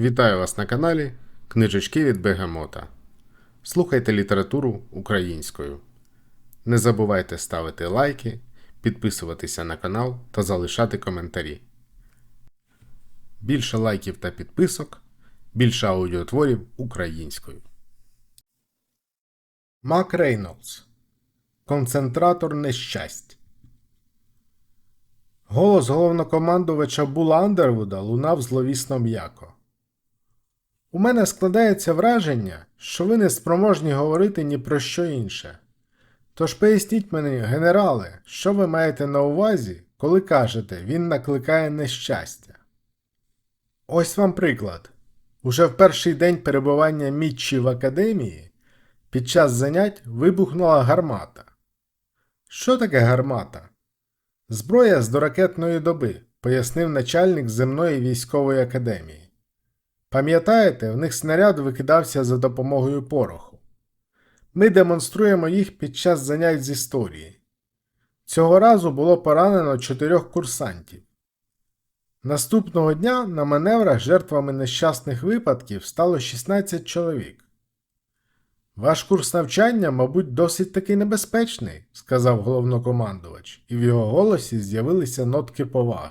Вітаю вас на каналі Книжечки від Бегемота. Слухайте літературу українською. Не забувайте ставити лайки, підписуватися на канал та залишати коментарі. Більше лайків та підписок, більше аудіотворів українською. Мак Рейнолдс Концентратор нещасть. Голос головнокомандувача Була Андервуда лунав зловісно м'яко. У мене складається враження, що ви не спроможні говорити ні про що інше. Тож поясніть мені, генерале, що ви маєте на увазі, коли кажете, він накликає нещастя. Ось вам приклад. Уже в перший день перебування Мітчі в академії під час занять вибухнула гармата. Що таке гармата? Зброя з доракетної доби, пояснив начальник земної військової академії. Пам'ятаєте, в них снаряд викидався за допомогою пороху. Ми демонструємо їх під час занять з історії. Цього разу було поранено чотирьох курсантів. Наступного дня на маневрах жертвами нещасних випадків стало 16 чоловік. Ваш курс навчання, мабуть, досить таки небезпечний, сказав головнокомандувач, і в його голосі з'явилися нотки поваги.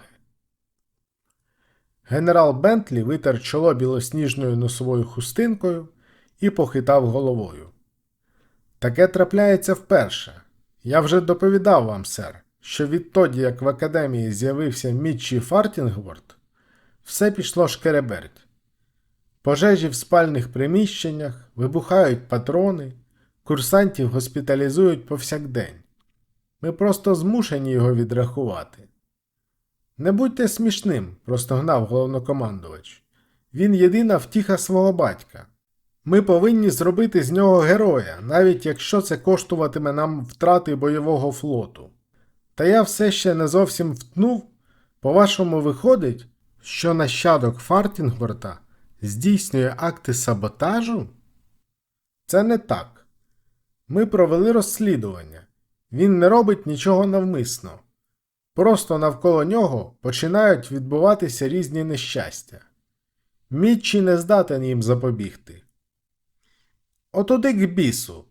Генерал Бентлі витер чоло білосніжною носовою хустинкою і похитав головою. Таке трапляється вперше. Я вже доповідав вам, сер, що відтоді, як в академії з'явився Мітчі Фартінгворд, все пішло шкереберть. Пожежі в спальних приміщеннях, вибухають патрони, курсантів госпіталізують повсякдень. Ми просто змушені його відрахувати. Не будьте смішним, простогнав головнокомандувач. Він єдина втіха свого батька. Ми повинні зробити з нього героя, навіть якщо це коштуватиме нам втрати бойового флоту. Та я все ще не зовсім втнув, по-вашому, виходить, що нащадок Фартінгворта здійснює акти саботажу? Це не так. Ми провели розслідування. Він не робить нічого навмисно. Просто навколо нього починають відбуватися різні нещастя. Мітчі не здатен їм запобігти. Отуди к бісу.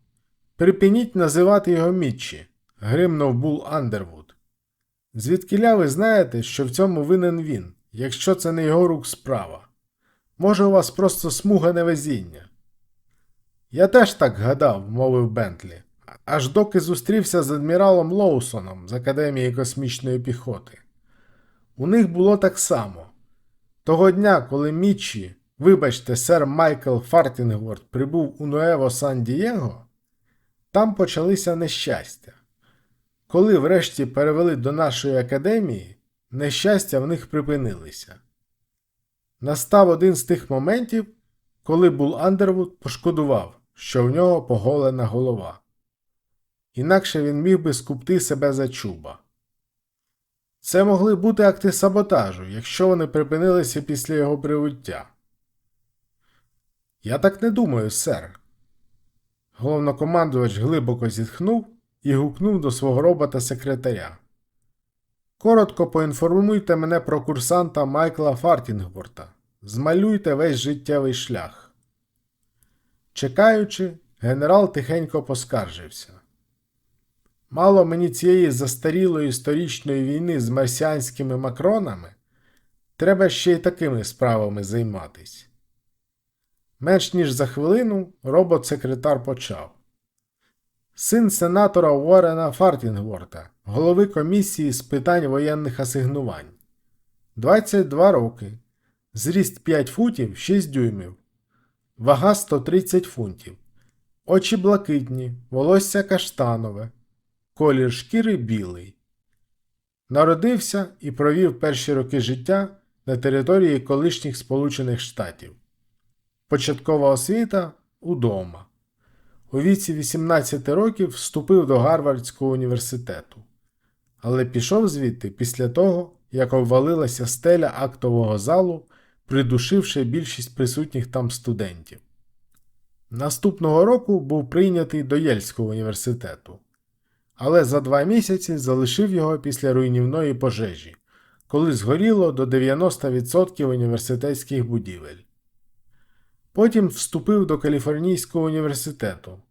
Припиніть називати його Мітчі, гримнув Бул Андервуд. Звідкіля ви знаєте, що в цьому винен він, якщо це не його рук справа. Може, у вас просто смуга невезіння. Я теж так гадав, мовив Бентлі аж доки зустрівся з адміралом Лоусоном з Академії космічної піхоти. У них було так само. Того дня, коли Мічі, вибачте, сер Майкл Фартінгворд прибув у Нуево Сан Дієго, там почалися нещастя. Коли врешті перевели до нашої академії, нещастя в них припинилися. Настав один з тих моментів, коли Бул Андервуд пошкодував, що в нього поголена голова інакше він міг би скупти себе за чуба. Це могли бути акти саботажу, якщо вони припинилися після його прибуття. Я так не думаю, сер. Головнокомандувач глибоко зітхнув і гукнув до свого робота секретаря. Коротко поінформуйте мене про курсанта Майкла Фартінгворта. Змалюйте весь життєвий шлях. Чекаючи, генерал тихенько поскаржився. Мало мені цієї застарілої історичної війни з марсіанськими макронами, треба ще й такими справами займатись. Менш ніж за хвилину робот-секретар почав. Син сенатора Уоррена Фартінгворта, голови комісії з питань воєнних асигнувань. 22 роки. Зріст 5 футів 6 дюймів. Вага 130 фунтів. Очі блакитні, волосся каштанове колір шкіри білий. Народився і провів перші роки життя на території колишніх Сполучених Штатів. Початкова освіта удома. У віці 18 років вступив до Гарвардського університету, але пішов звідти після того, як обвалилася стеля актового залу, придушивши більшість присутніх там студентів. Наступного року був прийнятий до Єльського університету але за два місяці залишив його після руйнівної пожежі, коли згоріло до 90% університетських будівель. Потім вступив до Каліфорнійського університету,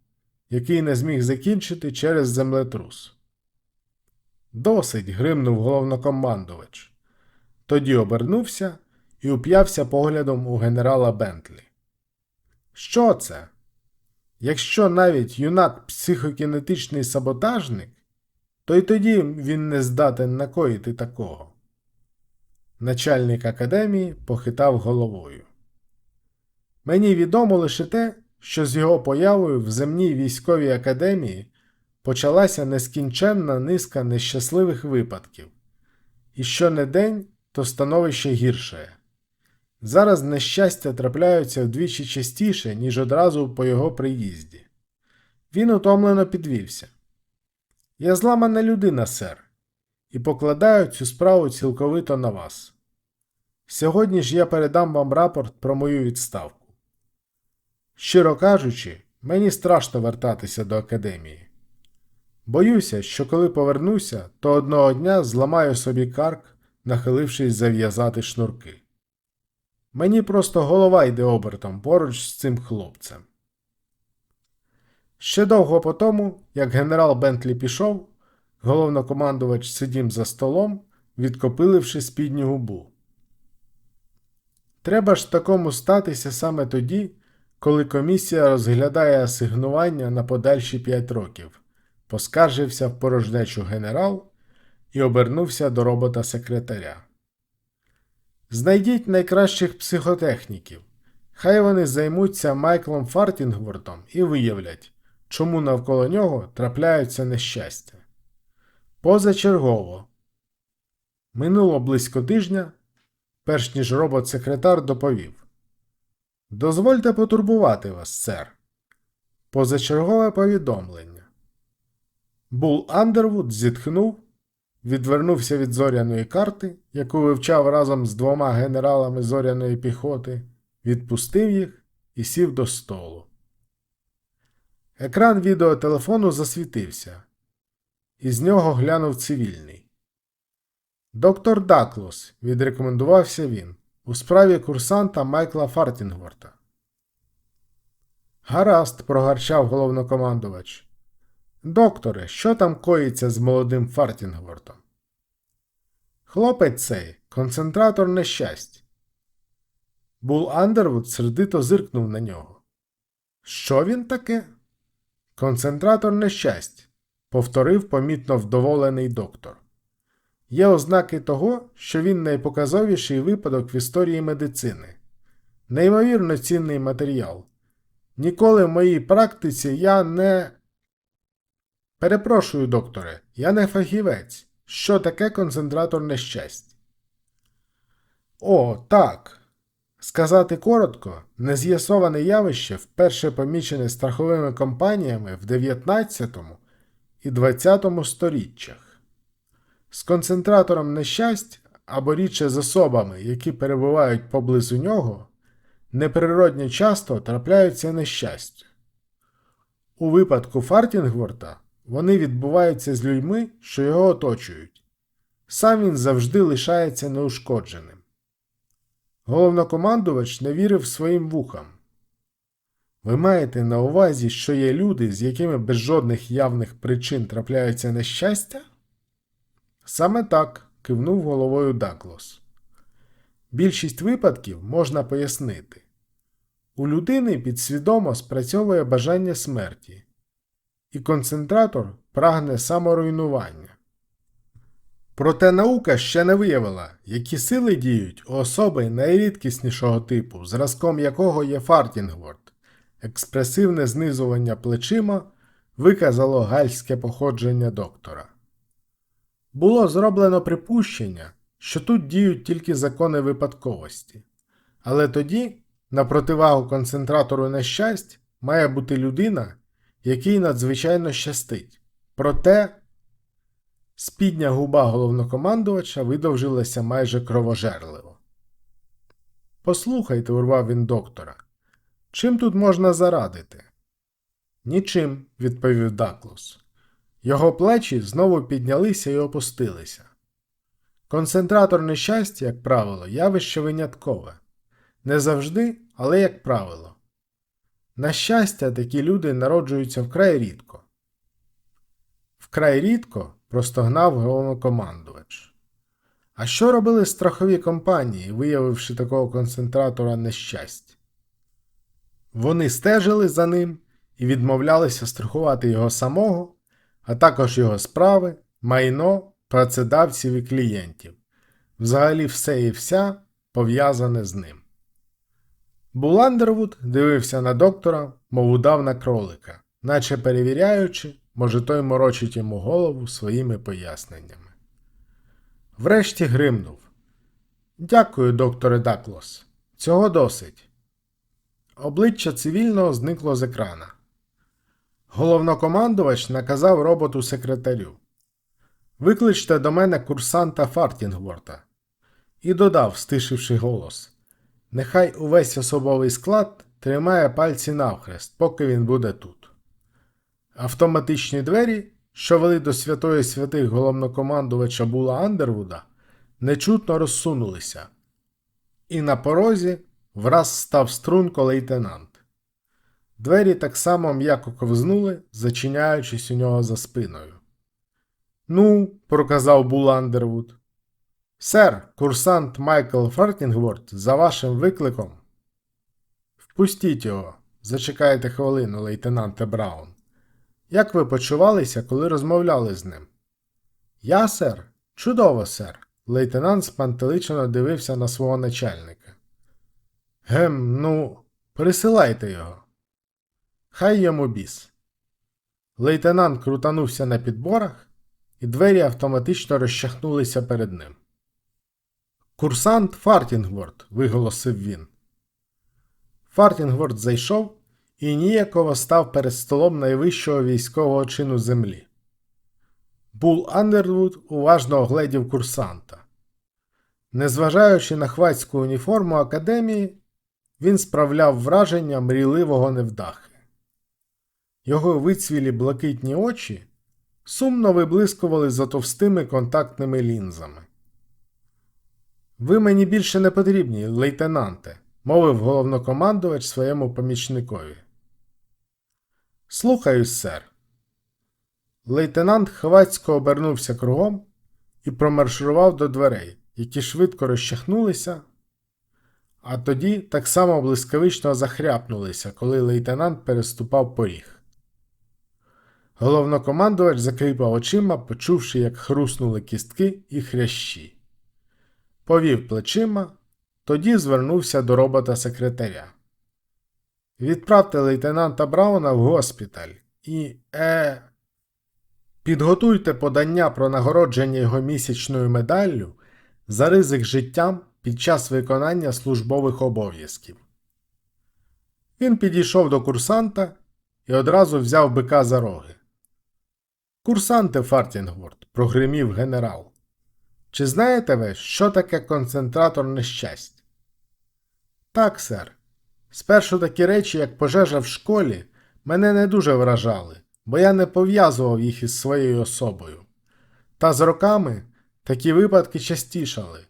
який не зміг закінчити через землетрус. Досить. гримнув головнокомандувач. Тоді обернувся і уп'явся поглядом у генерала Бентлі. Що це? Якщо навіть юнак психокінетичний саботажник, то й тоді він не здатен накоїти такого. Начальник академії похитав головою. Мені відомо лише те, що з його появою в земній військовій академії почалася нескінченна низка нещасливих випадків, і що не день, то становище гірше. Зараз нещастя трапляються вдвічі частіше, ніж одразу по його приїзді. Він утомлено підвівся. Я зламана людина, сер, і покладаю цю справу цілковито на вас. Сьогодні ж я передам вам рапорт про мою відставку. Щиро кажучи, мені страшно вертатися до академії. Боюся, що коли повернуся, то одного дня зламаю собі карк, нахилившись зав'язати шнурки. Мені просто голова йде обертом поруч з цим хлопцем. Ще довго по тому, як генерал Бентлі пішов, головнокомандувач сидів за столом, відкопиливши спідню губу. Треба ж такому статися саме тоді, коли комісія розглядає асигнування на подальші 5 років, поскаржився в порожнечу генерал і обернувся до робота секретаря. Знайдіть найкращих психотехніків. Хай вони займуться Майклом Фартінгвортом і виявлять, чому навколо нього трапляються нещастя. Позачергово. Минуло близько тижня, перш ніж робот-секретар доповів. Дозвольте потурбувати вас, сер. Позачергове повідомлення. Бул Андервуд зітхнув, відвернувся від зоряної карти, яку вивчав разом з двома генералами зоряної піхоти, відпустив їх і сів до столу. Екран відеотелефону засвітився. Із нього глянув цивільний. Доктор Даклос, відрекомендувався він, у справі курсанта Майкла Фартінгворта. Гаразд, прогарчав головнокомандувач. Докторе, що там коїться з молодим Фартінгвортом? Хлопець цей концентратор нещасть. Бул Андервуд сердито зиркнув на нього. Що він таке? Концентратор нещасть, повторив помітно вдоволений доктор. Є ознаки того, що він найпоказовіший випадок в історії медицини. Неймовірно цінний матеріал. Ніколи в моїй практиці я не. Перепрошую, докторе, я не фахівець. Що таке концентратор нещасть? О, так. Сказати коротко, нез'ясоване явище вперше помічене страховими компаніями в 19 і 20 сторіччях. З концентратором нещасть або рідше з особами, які перебувають поблизу нього, неприродно часто трапляються нещастя. У випадку Фартінгворта вони відбуваються з людьми, що його оточують. Сам він завжди лишається неушкодженим. Головнокомандувач не вірив своїм вухам. Ви маєте на увазі, що є люди, з якими без жодних явних причин трапляються нещастя? Саме так, кивнув головою Даклос. Більшість випадків можна пояснити. У людини підсвідомо спрацьовує бажання смерті, і концентратор прагне саморуйнування. Проте наука ще не виявила, які сили діють у особи найрідкіснішого типу, зразком якого є Фартінгворд. Експресивне знизування плечима виказало гальське походження доктора. Було зроблено припущення, що тут діють тільки закони випадковості, але тоді, на противагу концентратору нещасть, має бути людина, якій надзвичайно щастить. Проте спідня губа головнокомандувача видовжилася майже кровожерливо. Послухайте, урвав він доктора. Чим тут можна зарадити? Нічим, відповів Даклус. Його плечі знову піднялися і опустилися. Концентратор нещастя, як правило, явище виняткове. Не завжди, але як правило. На щастя, такі люди народжуються вкрай рідко. Вкрай рідко простогнав головнокомандувач. А що робили страхові компанії, виявивши такого концентратора нещастя? Вони стежили за ним і відмовлялися страхувати його самого, а також його справи, майно, працедавців і клієнтів. Взагалі все і вся пов'язане з ним. Буландервуд дивився на доктора, мов удав на кролика, наче перевіряючи, може той морочить йому голову своїми поясненнями. Врешті гримнув. Дякую, докторе Даклос. Цього досить. Обличчя цивільного зникло з екрана. Головнокомандувач наказав роботу секретарю. Викличте до мене курсанта Фартінгворта. І додав, стишивши голос. Нехай увесь особовий склад тримає пальці навхрест, поки він буде тут. Автоматичні двері, що вели до святої святих головнокомандувача Була Андервуда, нечутно розсунулися, і на порозі враз став струнко лейтенант. Двері так само м'яко ковзнули, зачиняючись у нього за спиною. Ну, проказав Бул Андервуд. Сер, курсант Майкл Фартінгворд, за вашим викликом. Впустіть його, зачекайте хвилину, лейтенанте Браун. Як ви почувалися, коли розмовляли з ним? Я, сер? Чудово, сер. Лейтенант спантеличено дивився на свого начальника. Гем, ну, присилайте його. Хай йому біс. Лейтенант крутанувся на підборах, і двері автоматично розчахнулися перед ним. Курсант Фартінгворд, виголосив він. Фартінгворд зайшов і ніяково став перед столом найвищого військового чину землі. Бул Андервуд уважно огледів курсанта. Незважаючи на хвацьку уніформу академії, він справляв враження мрійливого невдахи. Його вицвілі блакитні очі сумно виблискували за товстими контактними лінзами. Ви мені більше не потрібні, лейтенанте, мовив головнокомандувач своєму помічникові. Слухаюсь, сер. Лейтенант хвацько обернувся кругом і промарширував до дверей, які швидко розчахнулися, а тоді так само блискавично захряпнулися, коли лейтенант переступав поріг. Головнокомандувач закріпав очима, почувши, як хруснули кістки і хрящі. Повів плечима, тоді звернувся до робота секретаря. Відправте лейтенанта Брауна в госпіталь і е. Підготуйте подання про нагородження його місячною медаллю за ризик життям під час виконання службових обов'язків. Він підійшов до курсанта і одразу взяв бика за роги. Курсанте Фартінгворд, прогримів генерал. Чи знаєте ви, що таке концентратор нещасть? Так, сер. Спершу такі речі, як пожежа в школі, мене не дуже вражали, бо я не пов'язував їх із своєю особою. Та з роками такі випадки частішали.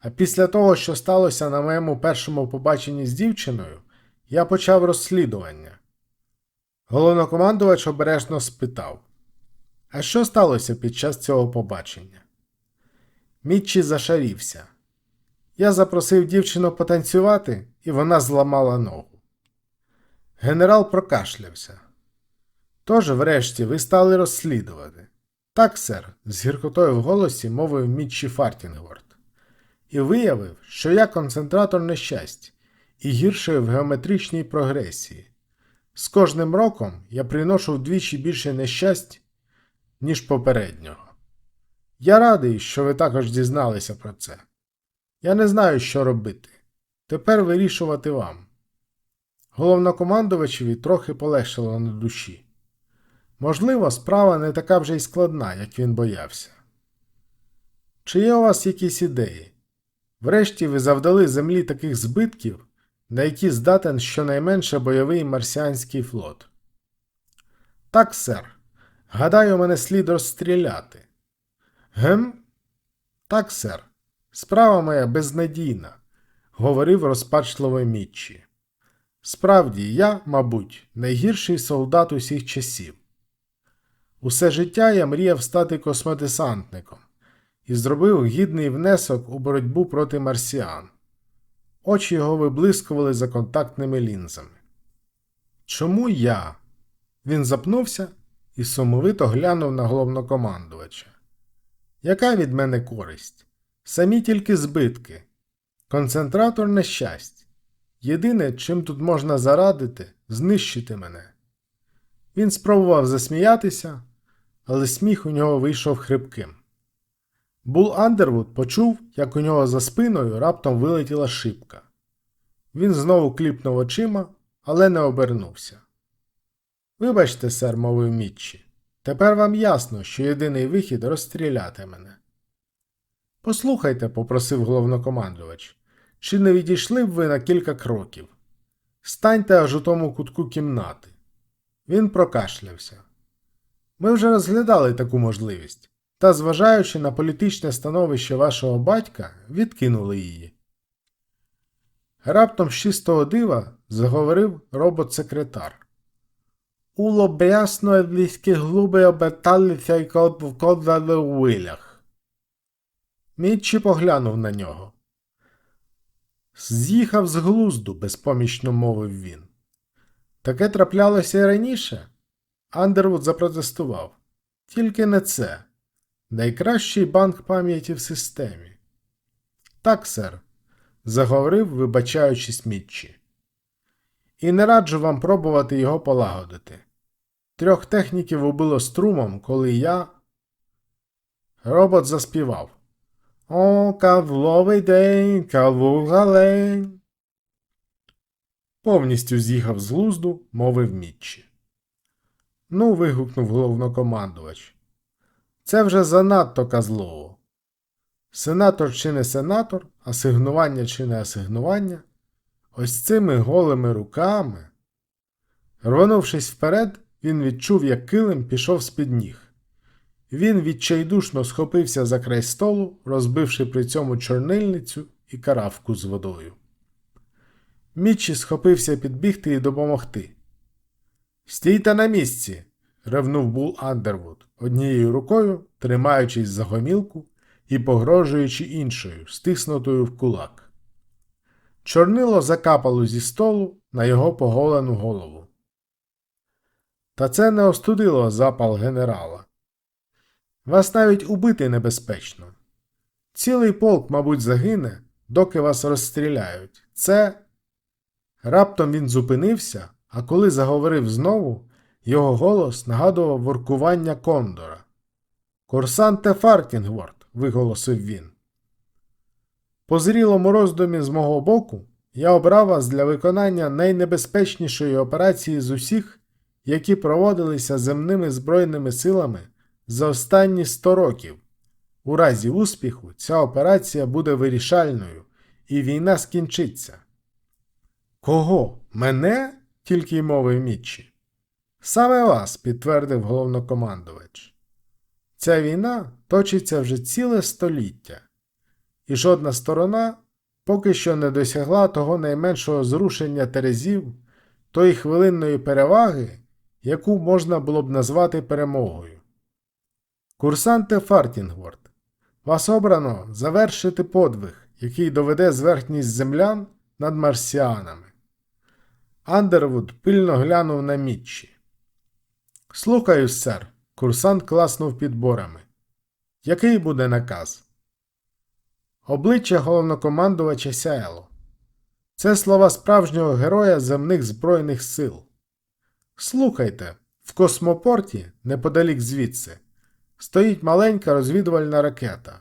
А після того, що сталося на моєму першому побаченні з дівчиною, я почав розслідування. Головнокомандувач обережно спитав: А що сталося під час цього побачення? Мітчі зашарівся. Я запросив дівчину потанцювати, і вона зламала ногу. Генерал прокашлявся. Тож, врешті, ви стали розслідувати. Так, сер, з гіркотою в голосі мовив Мітчі Фартінгворд. І виявив, що я концентратор нещасть і гірший в геометричній прогресії. З кожним роком я приношу вдвічі більше нещасть, ніж попереднього. Я радий, що ви також дізналися про це. Я не знаю, що робити. Тепер вирішувати вам. Головнокомандувачеві трохи полегшило на душі. Можливо, справа не така вже й складна, як він боявся. Чи є у вас якісь ідеї? Врешті ви завдали землі таких збитків, на які здатен щонайменше бойовий марсіанський флот. Так, сер. Гадаю, мене слід розстріляти. Гем? Так, сер. Справа моя безнадійна, говорив розпачливо Мітчі. Справді, я, мабуть, найгірший солдат усіх часів. Усе життя я мріяв стати космодесантником і зробив гідний внесок у боротьбу проти марсіан. Очі його виблискували за контактними лінзами. Чому я? Він запнувся і сумовито глянув на головнокомандувача. Яка від мене користь? Самі тільки збитки. Концентратор нещасть. Єдине, чим тут можна зарадити, знищити мене. Він спробував засміятися, але сміх у нього вийшов хрипким. Бул Андервуд почув, як у нього за спиною раптом вилетіла шибка. Він знову кліпнув очима, але не обернувся. Вибачте, сер, мовив Мітчі. Тепер вам ясно, що єдиний вихід розстріляти мене. Послухайте, попросив головнокомандувач, чи не відійшли б ви на кілька кроків? Станьте аж у тому кутку кімнати. Він прокашлявся. Ми вже розглядали таку можливість, та, зважаючи на політичне становище вашого батька, відкинули її. Раптом з чистого дива заговорив робот-секретар. Уло брясно англійські глуби оберталися й ковзали у вилях. Мітчі поглянув на нього. З'їхав з глузду, безпомічно мовив він. Таке траплялося і раніше. Андервуд запротестував. Тільки не це. Найкращий банк пам'яті в системі. Так, сер, заговорив, вибачаючись Мітчі. І не раджу вам пробувати його полагодити. Трьох техніків убило струмом, коли я. Робот заспівав. О, кавловий день, кавугалень. Повністю з'їхав з глузду, мовив Мітчі. Ну, вигукнув головнокомандувач. Це вже занадто казлово. Сенатор чи не сенатор, асигнування чи не асигнування. Ось цими голими руками. Рванувшись вперед, він відчув, як килим пішов з-під ніг. Він відчайдушно схопився за край столу, розбивши при цьому чорнильницю і каравку з водою. Мічі схопився підбігти і допомогти. Стійте на місці. ревнув Бул Андервуд, однією рукою тримаючись за гомілку і погрожуючи іншою, стиснутою в кулак. Чорнило закапало зі столу на його поголену голову. Та це не остудило запал генерала. Вас навіть убити небезпечно. Цілий полк, мабуть, загине, доки вас розстріляють. Це. Раптом він зупинився, а коли заговорив знову, його голос нагадував воркування Кондора. Курсанте Фартінгворд, виголосив він. По зрілому роздумі з мого боку я обрав вас для виконання найнебезпечнішої операції з усіх, які проводилися земними збройними силами за останні 100 років. У разі успіху ця операція буде вирішальною, і війна скінчиться. Кого? Мене? тільки й мовив Мітчі. Саме вас, підтвердив головнокомандувач. Ця війна точиться вже ціле століття, і жодна сторона поки що не досягла того найменшого зрушення терезів, тої хвилинної переваги, яку можна було б назвати перемогою. Курсанте Фартінгворд, вас обрано завершити подвиг, який доведе зверхність землян над марсіанами. Андервуд пильно глянув на Мітчі. Слухаю, сер. Курсант класнув підборами. Який буде наказ? Обличчя головнокомандувача сяяло. Це слова справжнього героя земних Збройних сил. Слухайте, в космопорті, неподалік звідси, стоїть маленька розвідувальна ракета.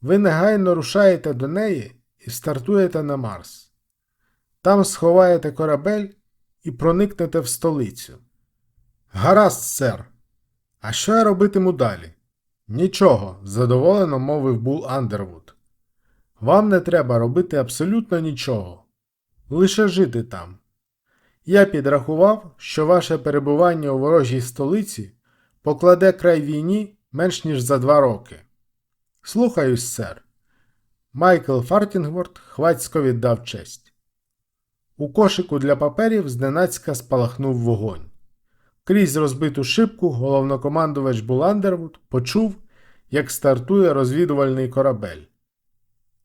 Ви негайно рушаєте до неї і стартуєте на Марс. Там сховаєте корабель і проникнете в столицю. Гаразд, сер. А що я робитиму далі? Нічого, задоволено мовив Бул Андервуд. Вам не треба робити абсолютно нічого. Лише жити там. Я підрахував, що ваше перебування у ворожій столиці покладе край війні менш ніж за два роки. Слухаюсь, сер. Майкл Фартінгворд хвацько віддав честь. У кошику для паперів зненацька спалахнув вогонь. Крізь розбиту шибку головнокомандувач Буландервуд почув, як стартує розвідувальний корабель.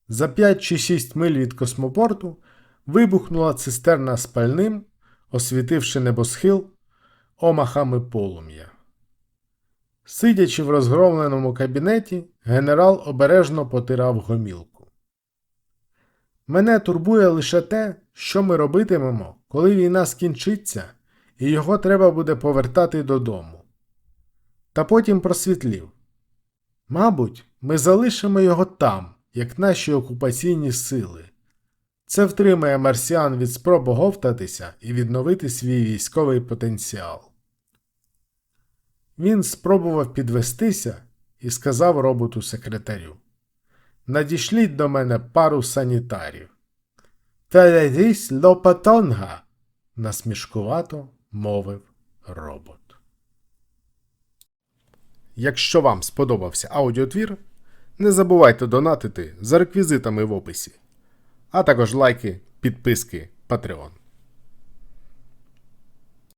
За 5 чи 6 миль від космопорту вибухнула цистерна з пальним, освітивши небосхил омахами полум'я. Сидячи в розгромленому кабінеті, генерал обережно потирав гомілку. Мене турбує лише те, що ми робитимемо, коли війна скінчиться, і його треба буде повертати додому. Та потім просвітлів. Мабуть, ми залишимо його там, як наші окупаційні сили. Це втримає марсіан від спроб оговтатися і відновити свій військовий потенціал. Він спробував підвестися і сказав роботу секретарю: Надішліть до мене пару санітарів. Передісь лопатонга, насмішкувато мовив робот. Якщо вам сподобався аудіотвір, не забувайте донатити за реквізитами в описі, а також лайки, підписки, Patreon.